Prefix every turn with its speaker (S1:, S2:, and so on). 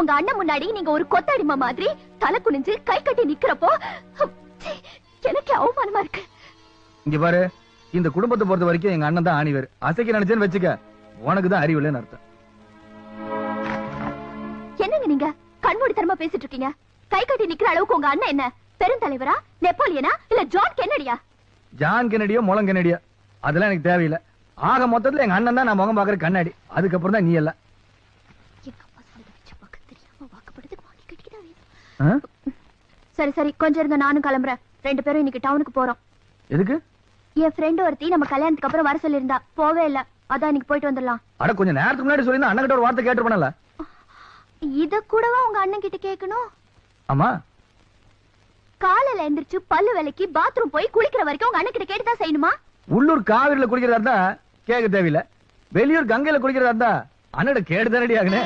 S1: உங்க அண்ணன் முன்னாடி நீங்க ஒரு கொத்தடிமை மாதிரி தலை குனிஞ்சு கை கட்டி நிக்கிறப்போ எனக்கு அவமானமா இருக்கு.
S2: இங்க பாரு இந்த குடும்பத்தை பொறுத்த வரைக்கும் எங்க அண்ணன் தான் ஆணிவர். அசைக்க நினைச்சேன்னு வச்சுக்க உனக்கு தான் அறிவு இல்லைன்னு அர்த்தம்.
S1: என்னங்க நீங்க? கண்மூடித்தனமா பேசிட்டு இருக்கீங்க? கை கட்டி நிக்கிற அளவுக்கு உங்க அண்ணன் என்ன? பெருந்தலைவரா? நெப்போலியனா? இல்ல ஜான் கென்னடியா?
S2: ஜான் கெனடியோ முளம் கெனடியோ அதெல்லாம் எனக்கு தேவையில்லை. ஆக மொத்தத்துல எங்க அண்ணன் தான் நான் முகம் பாக்குற கண்ணாடி. அதுக்கப்புறம் தான் நீ எல்லாம்.
S1: சரி சரி கொஞ்சம் இருங்க நானும் கிளம்புறேன். ரெண்டு பேரும் இன்னைக்கு டவுனுக்கு போறோம்.
S2: எதுக்கு?
S1: என் ஃப்ரெண்ட் ஒருத்தி நம்ம கல்யாணத்துக்கு அப்புறம் வர சொல்லியிருந்தா. போவே இல்ல. அதான் இன்னைக்கு போயிட்டு வந்துடலாம்.
S2: அட கொஞ்சம் நேரத்துக்கு முன்னாடி சொல்லி அண்ணன் கிட்ட ஒரு வார்த்தை கேட்டு
S1: இத கூடவா உங்க அண்ணன் கிட்ட கேட்கணும்?
S2: ஆமா.
S1: காலையில எந்திரிச்சு பல்லு விலைக்கு பாத்ரூம் போய் குளிக்கிற வரைக்கும் உங்க அண்ணன் கிட்ட கேட்டுதான் செய்யணுமா?
S2: உள்ளூர் காவிரியில குடிக்கிறதா இருந்தா கேட்க தேவையில்லை. வெளியூர் கங்கையில குடிக்கிறதா இருந்தா அண்ணட கேடு தானடி ஆகுனே